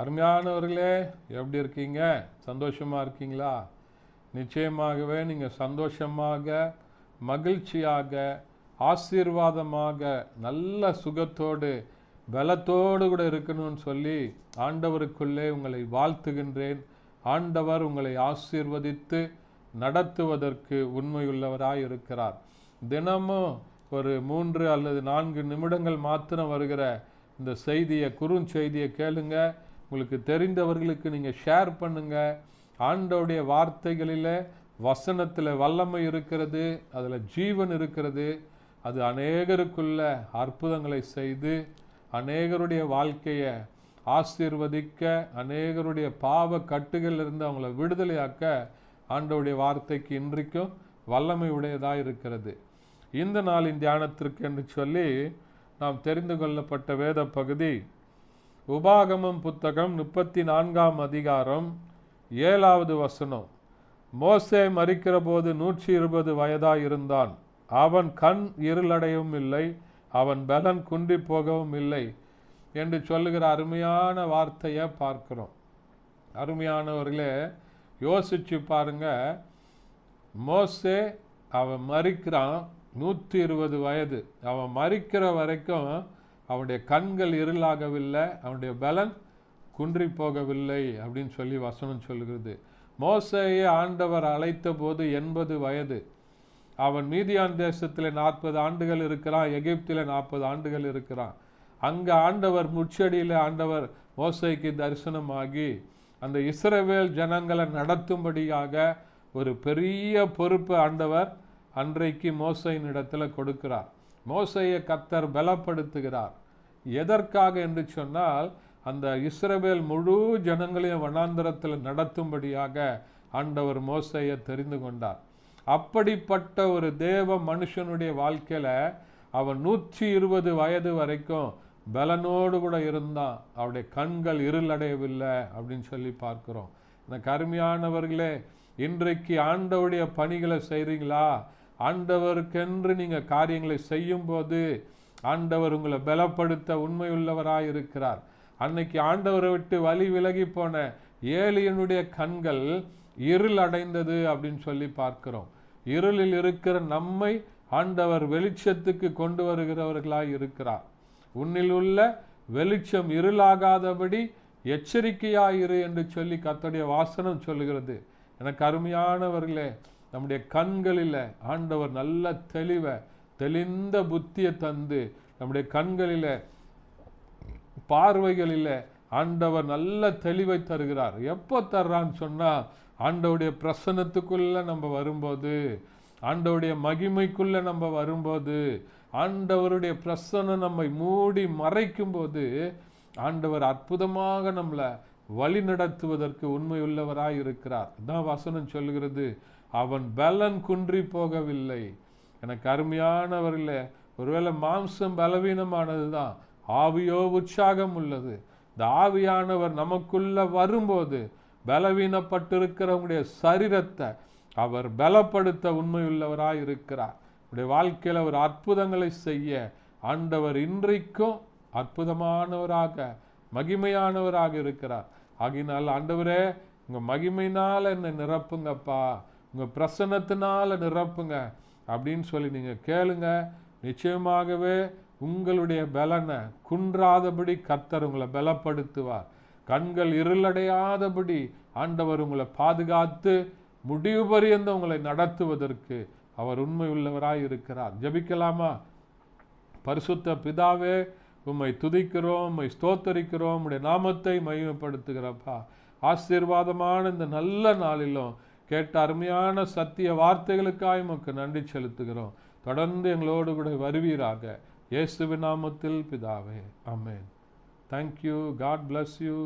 அருமையானவர்களே எப்படி இருக்கீங்க? சந்தோஷமாக இருக்கீங்களா? நிச்சயமாகவே நீங்கள் சந்தோஷமாக மகிழ்ச்சியாக ஆசீர்வாதமாக நல்ல சுகத்தோடு பலத்தோடு கூட இருக்கணும்னு சொல்லி ஆண்டவருக்குள்ளே உங்களை வாழ்த்துகின்றேன். ஆண்டவர் உங்களை ஆசீர்வதித்து நடத்துவதற்கு உண்மையுள்ளவராய் இருக்கிறார். தினமும் ஒரு மூன்று அல்லது நான்கு நிமிடங்கள் மாத்திரம் வருகிற இந்த செய்தியை குறுஞ்செய்தியை கேளுங்கள் உங்களுக்கு தெரிந்தவர்களுக்கு நீங்கள் ஷேர் பண்ணுங்கள் ஆண்டவுடைய வார்த்தைகளில் வசனத்தில் வல்லமை இருக்கிறது அதில் ஜீவன் இருக்கிறது. அது அநேகருக்குள்ள அற்புதங்களை செய்து அநேகருடைய வாழ்க்கையை ஆசீர்வதிக்க அநேகருடைய பாவ கட்டுகளிலிருந்து அவங்கள விடுதலையாக்க ஆண்டவுடைய வார்த்தைக்கு இன்றைக்கும் வல்லமை உடையதாக இருக்கிறது. இந்த நாளின் தியானத்திற்கு என்று சொல்லி நாம் தெரிந்து கொள்ளப்பட்ட வேத பகுதி உபாகமம் புத்தகம் முப்பத்தி நான்காம் அதிகாரம் ஏழாவது வசனம். மோசே மறிக்கிற போது நூற்றி இருபது வயதாக இருந்தான் அவன் கண் இருளடையவும் இல்லை அவன் பலன் குன்றி போகவும் இல்லை என்று சொல்லுகிற அருமையான வார்த்தையை பார்க்கிறோம். அருமையானவர்களே யோசிச்சு பாருங்க. மோசே அவன் மறிக்கிறான் நூற்றி இருபது வயது. அவன் மறிக்கிற வரைக்கும் அவனுடைய கண்கள் இருளாகவில்லை அவனுடைய பலன் குன்றி போகவில்லை அப்படின்னு சொல்லி வசனம் சொல்கிறது மோசையை ஆண்டவர் அழைத்த போது எண்பது வயது. அவன் மீதியான் தேசத்தில் நாற்பது ஆண்டுகள் இருக்கிறான் எகிப்தில் நாற்பது ஆண்டுகள் இருக்கிறான். அங்கே ஆண்டவர் முச்சடியில் ஆண்டவர் மோசைக்கு தரிசனமாகி அந்த இஸ்ரவேல் ஜனங்களை நடத்தும்படியாக ஒரு பெரிய பொறுப்பு ஆண்டவர் அன்றைக்கு மோசையின் இடத்துல கொடுக்கிறார். மோசையை கத்தர் பலப்படுத்துகிறார். எதற்காக என்று சொன்னால் அந்த இஸ்ரவேல் முழு ஜனங்களையும் வனாந்தரத்தில் நடத்தும்படியாக ஆண்டவர் மோசையை தெரிந்து கொண்டார். அப்படிப்பட்ட ஒரு தேவ மனுஷனுடைய வாழ்க்கையில் அவன் நூற்றி இருபது வயது வரைக்கும் பலனோடு கூட இருந்தான். அவருடைய கண்கள் இருளடையவில்லை அப்படின்னு சொல்லி பார்க்குறோம். இந்த கருமையானவர்களே இன்றைக்கு ஆண்டவுடைய பணிகளை செய்கிறீங்களா ஆண்டவருக்கென்று நீங்கள் காரியங்களை செய்யும்போது ஆண்டவர் உங்களை பலப்படுத்த உண்மையுள்ளவராக இருக்கிறார் அன்னைக்கு ஆண்டவரை விட்டு வழி விலகி போன ஏலியனுடைய கண்கள் இருள் அடைந்தது அப்படின்னு சொல்லி பார்க்கிறோம். இருளில் இருக்கிற நம்மை ஆண்டவர் வெளிச்சத்துக்கு கொண்டு வருகிறவர்களாய் இருக்கிறார். உன்னில் உள்ள வெளிச்சம் இருளாகாதபடி எச்சரிக்கையாயிரு என்று சொல்லி கத்தோடைய வாசனம் சொல்லுகிறது. எனக்கு அருமையானவர்களே நம்முடைய கண்களில் ஆண்டவர் நல்ல தெளிவை தெளிந்த புத்தியை தந்து நம்முடைய கண்களில் பார்வைகளில் ஆண்டவர் நல்ல தெளிவை தருகிறார். எப்போ தர்றான்னு சொன்னால் ஆண்டவருடைய பிரசன்னத்துக்குள்ள நம்ம வரும்போது ஆண்டவுடைய மகிமைக்குள்ள நம்ம வரும்போது ஆண்டவருடைய பிரசன்னம் நம்மை மூடி மறைக்கும்போது ஆண்டவர் அற்புதமாக நம்மளை வழி நடத்துவதற்கு உண்மையுள்ளவராய் இருக்கிறார் தான் வசனம் சொல்கிறது அவன் பலன் குன்றி போகவில்லை. எனக்கு அருமையானவர்களே ஒருவேளை மாம்சம் பலவீனமானது தான் ஆவியோ உற்சாகம் உள்ளது. இந்த ஆவியானவர் நமக்குள்ள வரும்போது பலவீனப்பட்டிருக்கிறவங்களுடைய சரீரத்தை அவர் பலப்படுத்த உண்மையுள்ளவராய் இருக்கிறார் உடைய வாழ்க்கையில் அவர் அற்புதங்களை செய்ய ஆண்டவர் இன்றைக்கும் அற்புதமானவராக மகிமையானவராக இருக்கிறார். ஆகினால் ஆண்டவரே உங்கள் மகிமைனால் என்னை நிரப்புங்கப்பா. உங்கள் பிரசன்னத்தினால் நிரப்புங்க அப்படின்னு சொல்லி நீங்கள் கேளுங்க. நிச்சயமாகவே உங்களுடைய பலனை குன்றாதபடி கர்த்தர் உங்களை பலப்படுத்துவார். கண்கள் இருளடையாதபடி ஆண்டவர் உங்களை பாதுகாத்து முடிவு பரியந்த உங்களை நடத்துவதற்கு அவர் உண்மை உள்ளவராய் இருக்கிறார். ஜபிக்கலாமா? பரிசுத்த பிதாவே உம்மை துதிக்கிறோம் உம்மை ஸ்தோத்தரிக்கிறோம் உம்முடைய நாமத்தை மையப்படுத்துகிறப்பா ஆசீர்வாதமான இந்த நல்ல நாளிலும் கேட்ட அருமையான சத்திய வார்த்தைகளுக்காய் உமக்கு நன்றி செலுத்துகிறோம். தொடர்ந்து எங்களோடு கூட வருவீராக. இயேசுவின் நாமத்தில் பிதாவே. Amen thank you God bless you